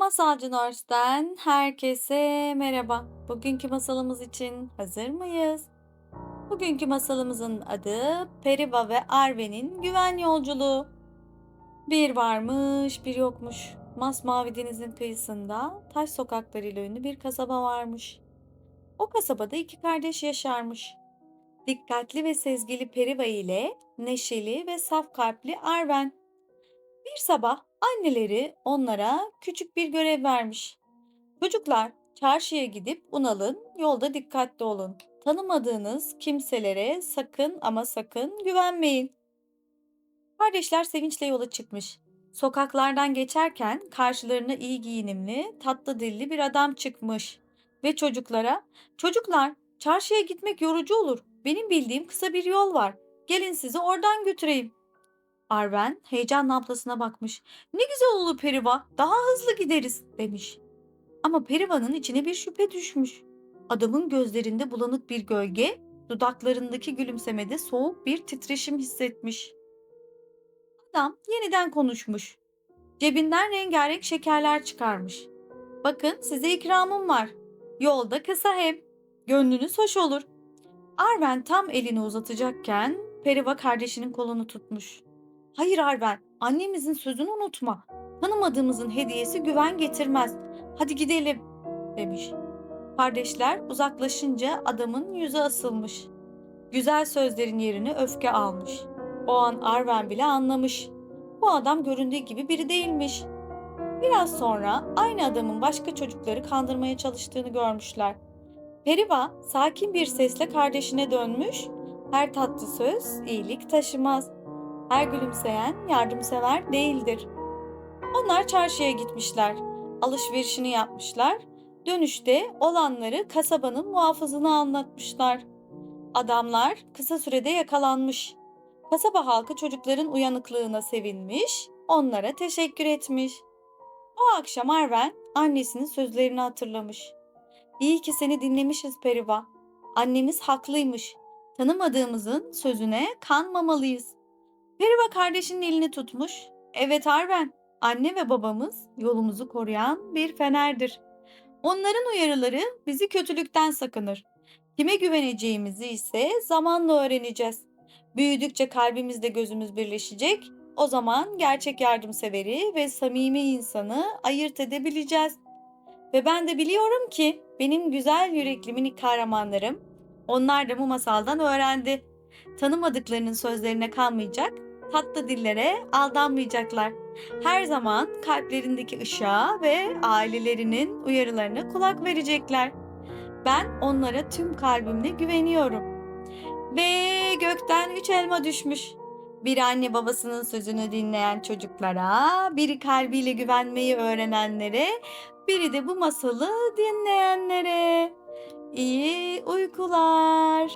Masalcı Norse'den herkese merhaba. Bugünkü masalımız için hazır mıyız? Bugünkü masalımızın adı Periva ve Arven'in güven yolculuğu. Bir varmış, bir yokmuş. Masmavi denizin kıyısında taş sokaklarıyla ünlü bir kasaba varmış. O kasabada iki kardeş yaşarmış. Dikkatli ve sezgili Periva ile neşeli ve saf kalpli Arven. Bir sabah anneleri onlara küçük bir görev vermiş. Çocuklar, çarşıya gidip un alın, yolda dikkatli olun. Tanımadığınız kimselere sakın ama sakın güvenmeyin. Kardeşler sevinçle yola çıkmış. Sokaklardan geçerken karşılarına iyi giyinimli, tatlı dilli bir adam çıkmış. Ve çocuklara, çocuklar çarşıya gitmek yorucu olur. Benim bildiğim kısa bir yol var. Gelin sizi oradan götüreyim. Arven heyecanla ablasına bakmış. Ne güzel olur Periva, daha hızlı gideriz demiş. Ama Periva'nın içine bir şüphe düşmüş. Adamın gözlerinde bulanık bir gölge, dudaklarındaki gülümsemede soğuk bir titreşim hissetmiş. Adam yeniden konuşmuş. Cebinden rengarenk şekerler çıkarmış. Bakın size ikramım var. Yolda kısa hem. Gönlünüz hoş olur. Arven tam elini uzatacakken Periva kardeşinin kolunu tutmuş. Hayır Arven, annemizin sözünü unutma. Tanımadığımızın hediyesi güven getirmez. Hadi gidelim, demiş. Kardeşler uzaklaşınca adamın yüzü asılmış. Güzel sözlerin yerini öfke almış. O an Arven bile anlamış. Bu adam göründüğü gibi biri değilmiş. Biraz sonra aynı adamın başka çocukları kandırmaya çalıştığını görmüşler. Periva sakin bir sesle kardeşine dönmüş. Her tatlı söz iyilik taşımaz. Her gülümseyen yardımsever değildir. Onlar çarşıya gitmişler. Alışverişini yapmışlar. Dönüşte olanları kasabanın muhafızına anlatmışlar. Adamlar kısa sürede yakalanmış. Kasaba halkı çocukların uyanıklığına sevinmiş, onlara teşekkür etmiş. O akşam Arven annesinin sözlerini hatırlamış. İyi ki seni dinlemişiz Periva. Annemiz haklıymış. Tanımadığımızın sözüne kanmamalıyız. Periva kardeşinin elini tutmuş. Evet Arven, anne ve babamız yolumuzu koruyan bir fenerdir. Onların uyarıları bizi kötülükten sakınır. Kime güveneceğimizi ise zamanla öğreneceğiz. Büyüdükçe kalbimizde gözümüz birleşecek. O zaman gerçek yardımseveri ve samimi insanı ayırt edebileceğiz. Ve ben de biliyorum ki benim güzel yürekli minik kahramanlarım onlar da bu masaldan öğrendi. Tanımadıklarının sözlerine kalmayacak, tatlı dillere aldanmayacaklar. Her zaman kalplerindeki ışığa ve ailelerinin uyarılarına kulak verecekler. Ben onlara tüm kalbimle güveniyorum. Ve gökten üç elma düşmüş. Bir anne babasının sözünü dinleyen çocuklara, biri kalbiyle güvenmeyi öğrenenlere, biri de bu masalı dinleyenlere. İyi uykular.